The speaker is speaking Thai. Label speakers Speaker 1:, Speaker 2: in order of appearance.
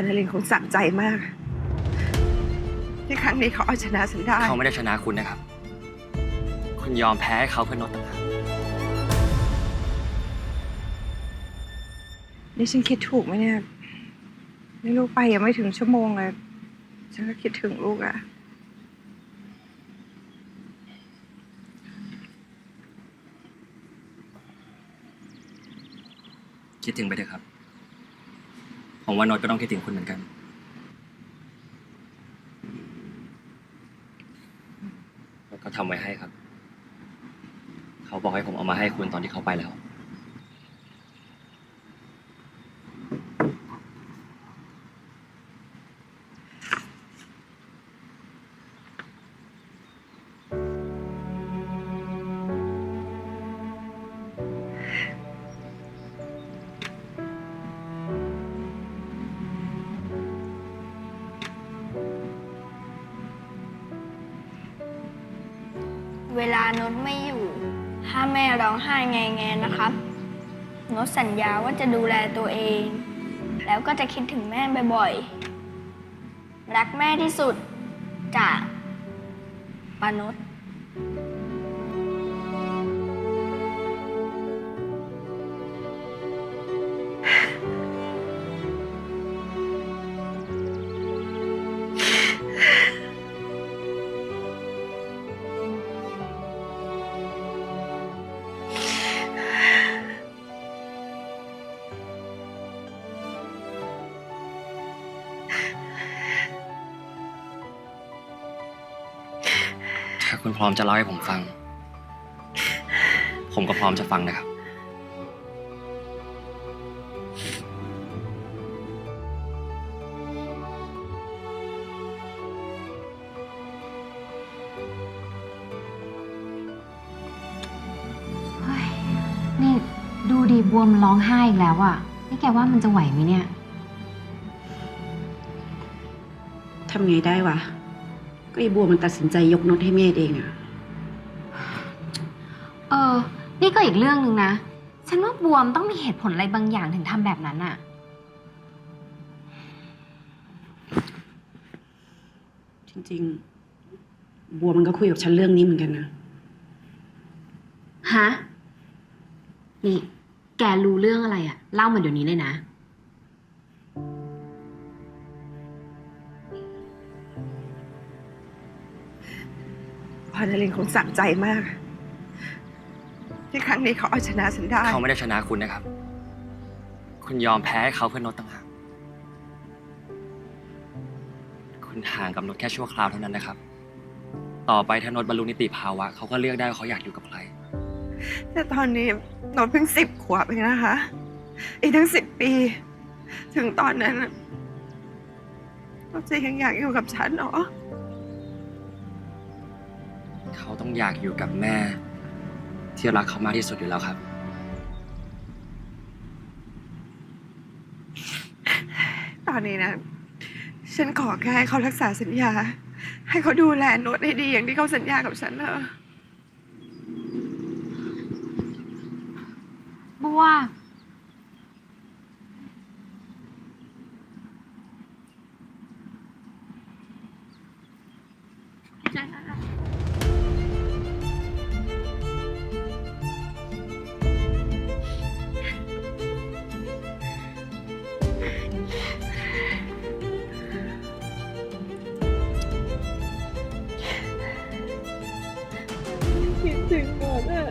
Speaker 1: รนลินคงสะใจมากที่ครั้งนี้เขาเอาชนะฉันได้
Speaker 2: เขาไม่ได้ชนะคุณนะครับ คุณยอมแพ้ให้เขาเพื่อนนดต่างหาก
Speaker 1: นี่ฉันคิดถูกไหมเนี่ยนี่ลูกไปยังไม่ถึงชั่วโมงเลย ฉันก็คิดถึงลูกอะ
Speaker 2: คิดถึงไปเถอะครับ ผมว่าน้ตก็ต้องคิดถึงคุณเหมือนกัน แล้วก็ทำไว้ให้ครับ เขาบอกให้ผมเอามาให้คุณตอนที่เขาไปแล้ว
Speaker 3: เวลานดไม่อยู่ ถ้าแม่ร้องไห้แงแงนะครับนดสัญญาว่าจะดูแลตัวเอง แล้วก็จะคิดถึงแม่บ่อยๆ รักแม่ที่สุดจากปานุช
Speaker 2: ถ้าคุณพร้อมจะเล่าให้ผมฟัง ผมก็พร้อมจะฟังนะครับ
Speaker 4: เฮ้ยนี่ดูดีบวมร้องไห้อีกแล้วอะนี่แกว่ามันจะไหวไหมเนี่ย
Speaker 5: ทำไงได้วะ ก็ไอ้บัวมันตัดสินใจยกนดให้เมธเองอะ
Speaker 4: เออ นี่ก็อีกเรื่องหนึ่งนะ ฉันว่าบวมต้องมีเหตุผลอะไรบางอย่างถึงทำแบบนั้นอะ
Speaker 5: จริง ๆ บัวมันก็คุยกับฉันเรื่องนี้เหมือนกันนะ
Speaker 4: ฮะ นี่ แกรู้เรื่องอะไรอะเล่ามาเดี๋ยวนี้เลยนะ
Speaker 1: พรนลินคงสะใจมาก ที่ครั้งนี้เขาเอาชนะฉันได้
Speaker 2: เขาไม่ได้ชนะคุณนะครับ คุณยอมแพ้ให้เขาเพื่อนนดต่างหาก คุณห่างกับนดแค่ชั่วคราวเท่านั้นนะครับ ต่อไปถ้านดบรรลุนิติภาวะ เขาก็เลือกได้ว่าเขาอยากอยู่กับใคร
Speaker 1: แต่ตอนนี้โนตเพิ่งสิบขวบเองนะคะ อีกทั้งสิบปี ถึงตอนนั้นน่ะโนตจะยังอยากอยู่กับฉันเหรอ
Speaker 2: เขาต้องอยากอยู่กับแม่ ที่รักเขามากที่สุดอยู่แล้วครับ
Speaker 1: ตอนนี้นะ ฉันขอแค่ให้เขารักษาสัญญา ให้เขาดูแลโน้ตให้ดีอย่างที่เขาสัญญากับฉันเถอะ
Speaker 4: บัว
Speaker 1: คิด ถึงหมนอะ